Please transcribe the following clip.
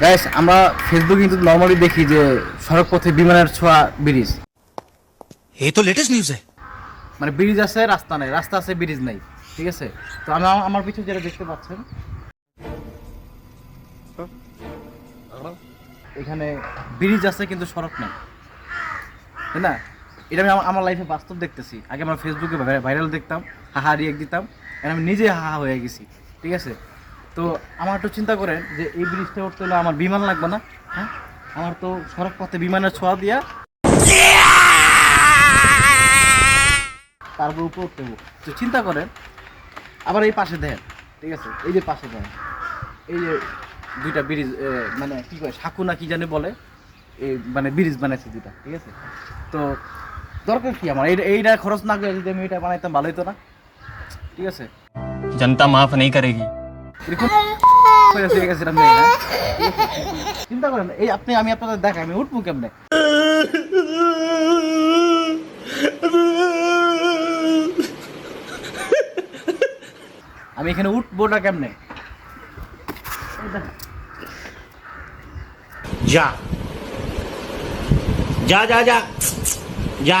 Guys আমরা ফেসবুকে কিন্তু নরমালি দেখি যে সড়ক পথে বিমানের ছোঁয়া ব্রিজ। এ তো লেটেস্ট নিউজ মানে ব্রিজ আছে রাস্তা নাই। রাস্তা আছে ব্রিজ নাই। ঠিক আছে? তো আমি আমার পিছনে যেটা দেখতে পাচ্ছেন এখানে ব্রিজ আছে কিন্তু সড়ক নাই। তাই না? এটা আমি আমার লাইফে বাস্তব দেখতেছি। আগে আমার ফেসবুকে ভাইরাল দেখতাম হাহা রিয়েক্ট দিতাম আমি নিজে হাহা হয়ে গেছি। ঠিক আছে? তো আমার একটু চিন্তা করেন যে এই ব্রিজটা উঠতে হলে আমার বিমান লাগবে না হ্যাঁ? আমার তো সড়ক পথে বিমানের ছোঁয়া দিয়া তারপর উপর উঠতে তো চিন্তা করেন, আবার এই পাশে দেন, ঠিক আছে? এই যে পাশে দেন, এই যে দুইটা ব্রিজ মানে কী কয়, সাঁকু না কি জানে বলে এই মানে ব্রিজ বানাইছে দুইটা, ঠিক আছে? তো দরকার কি আমার? এইটা খরচ না করে যদি আমি এটা বানাইতাম ভালোই তো না, ঠিক আছে? জনতা মাফ নেই করেগি চিন্তা করেন, এই আপনি, আমি আপনাদের দেখাই, আমি উঠবো কেমনে? আমি এখানে উঠবো না কেমনে? যা। যা যা যা। যা।